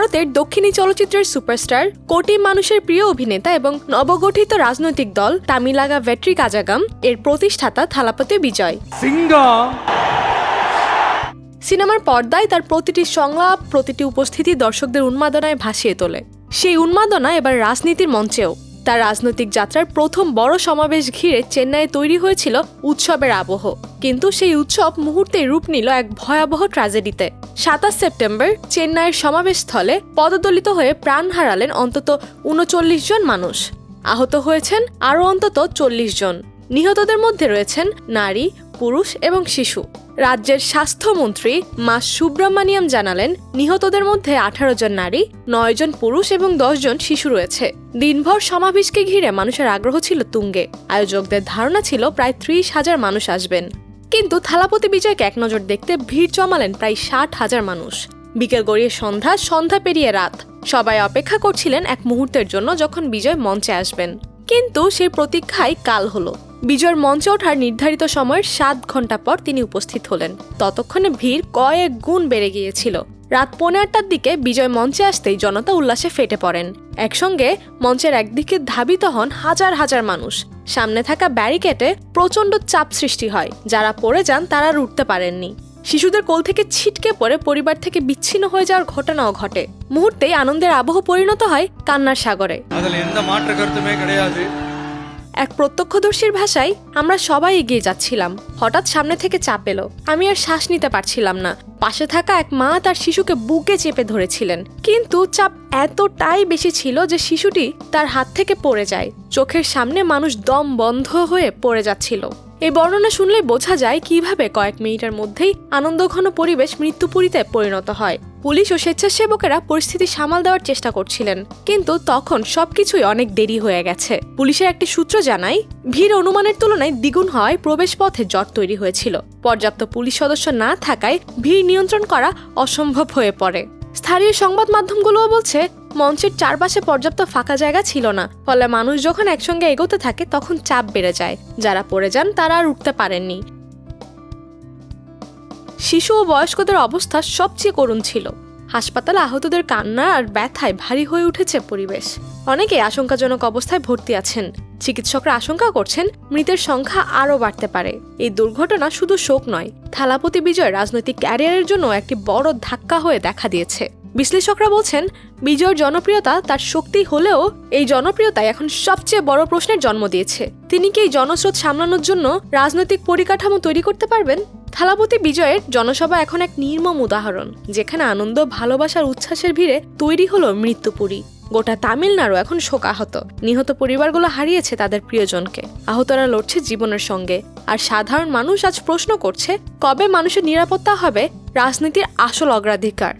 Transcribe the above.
ভারতের দক্ষিণী চলচ্চিত্রের সুপারস্টার কোটি মানুষের প্রিয় অভিনেতা এবং নবগঠিত রাজনৈতিক দল তামিলাগা ভেট্রি কাজাগাম এর প্রতিষ্ঠাতা থালাপতি বিজয়। সিনেমার পর্দায় তার প্রতিটি সংলাপ প্রতিটি উপস্থিতি দর্শকদের উন্মাদনায় ভাসিয়ে তোলে। সেই উন্মাদনা এবার রাজনীতির মঞ্চেও। তার রাজনৈতিক যাত্রার প্রথম বড় সমাবেশ ঘিরে চেন্নাইয়ে তৈরি হয়েছিল উৎসবের আবহ। কিন্তু সেই উৎসব মুহূর্তে রূপ নিল এক ভয়াবহ ট্র্যাজেডিতে। সাতাশ সেপ্টেম্বর চেন্নাইয়ের সমাবেশস্থলে পদদলিত হয়ে প্রাণ হারালেন অন্তত উনচল্লিশ জন মানুষ। আহত হয়েছেন আরও অন্তত চল্লিশ জন। নিহতদের মধ্যে রয়েছেন নারী পুরুষ এবং শিশু। রাজ্যের স্বাস্থ্যমন্ত্রী মা সুব্রহ্মণিয়াম জানালেন, নিহতদের মধ্যে আঠারো জন নারী, নয় জন পুরুষ এবং দশ জন শিশু রয়েছে। দিনভর সমাবেশকে ঘিরে মানুষের আগ্রহ ছিল তুঙ্গে। আয়োজকদের ধারণা ছিল প্রায় ত্রিশ হাজার মানুষ আসবেন। কিন্তু থালাপতি বিজয়কে এক নজর দেখতে ভিড় জমালেন প্রায় ষাট হাজার মানুষ। বিকেল গড়িয়ে সন্ধ্যা সন্ধ্যা পেরিয়ে রাত। সবাই অপেক্ষা করছিলেন এক মুহূর্তের জন্য যখন বিজয় মঞ্চে আসবেন। কিন্তু সেই প্রতীক্ষায় কাল হলো। বিজয়ের মঞ্চে ওঠার নির্ধারিত সময়ের সাত ঘণ্টা পর তিনি উপস্থিত হলেন। ততক্ষণে ভিড় কয়েক গুণ বেড়ে গিয়েছিল। রাত পৌনে আটটার দিকে বিজয় মঞ্চে আসতেই জনতা উল্লাসে ফেটে পড়েন। একসঙ্গে মঞ্চের একদিকে ধাবিত হন হাজার হাজার মানুষ। সামনে থাকা ব্যারিকেডে প্রচণ্ড চাপ সৃষ্টি হয়। যারা পড়ে যান তারা উঠতে পারেননি। শিশুদের কোল থেকে ছিটকে পড়ে পরিবার থেকে বিচ্ছিন্ন হয়ে যাওয়ার ঘটনাও ঘটে। মুহূর্তেই আনন্দের আবহ পরিণত হয় কান্নার সাগরে। এক প্রত্যক্ষদর্শীর ভাষায় আমরা সবাই এগিয়ে যাচ্ছিলাম। হঠাৎ সামনে থেকে চাপ এলো। আমি আর শ্বাস নিতে পারছিলাম না। পাশে থাকা এক মা তার শিশুকে বুকে চেপে ধরেছিলেন। কিন্তু চাপ এতটাই বেশি ছিল যে শিশুটি তার হাত থেকে পড়ে যায়। চোখের সামনে মানুষ দম বন্ধ হয়ে পড়ে যাচ্ছিল। এই বর্ণনা শুনলে বোঝা যায় কীভাবে কয়েক মিনিটের মধ্যেই আনন্দঘন পরিবেশ মৃত্যুপুরীতে পরিণত হয়। পুলিশ ও স্বেচ্ছাসেবকেরা পরিস্থিতি সামাল দেওয়ার চেষ্টা করছিলেন, কিন্তু তখন সবকিছুই অনেক দেরি হয়ে গেছে। পুলিশের একটি সূত্র জানায়, ভিড় অনুমানের তুলনায় দ্বিগুণ হওয়ায় প্রবেশ পথে জট তৈরি হয়েছিল। পর্যাপ্ত পুলিশ সদস্য না থাকায় ভিড় নিয়ন্ত্রণ করা অসম্ভব হয়ে পড়ে। স্থানীয় সংবাদ মাধ্যমগুলোও বলছে মঞ্চের চারপাশে পর্যাপ্ত ফাঁকা জায়গা ছিল না। ফলে মানুষ যখন একসঙ্গে এগোতে থাকে, তখন চাপ বেড়ে যায়। যারা পড়ে যান, তারা আর উঠতে পারেননি। শিশু ও বয়স্কদের অবস্থা সবচেয়ে করুণ ছিল। হাসপাতালে আহতদের কান্না আর ব্যথায় ভারী হয়ে উঠেছে পরিবেশ। অনেকে আশঙ্কাজনক অবস্থায় ভর্তি আছেন। চিকিৎসকরা আশঙ্কা করছেন, মৃতের সংখ্যা আরও বাড়তে পারে। এই দুর্ঘটনা শুধু শোক নয়, থালাপতি বিজয় রাজনৈতিক ক্যারিয়ারের জন্য একটি বড় ধাক্কা হয়ে দেখা দিয়েছে। বিশ্লেষকরা বলছেন বিজয়ের জনপ্রিয়তা তার শক্তি হলেও এই জনপ্রিয়তা এখন সবচেয়ে বড় প্রশ্নের জন্ম দিয়েছে। তিনি কি এই জনস্রোত সামলানোর জন্য রাজনৈতিক পরিকাঠামো তৈরি করতে পারবেন? থালাপতি বিজয়ের জনসভা এখন এক নির্মম উদাহরণ, যেখানে আনন্দ ভালোবাসার উচ্ছ্বাসের ভিড়ে তৈরি হলো মৃত্যুপুরী। গোটা তামিলনাড়ু এখন শোকাহত। নিহত পরিবারগুলো হারিয়েছে তাদের প্রিয়জনকে। আহতরা লড়ছে জীবনের সঙ্গে। আর সাধারণ মানুষ আজ প্রশ্ন করছে, কবে মানুষের নিরাপত্তা হবে রাজনীতির আসল অগ্রাধিকার?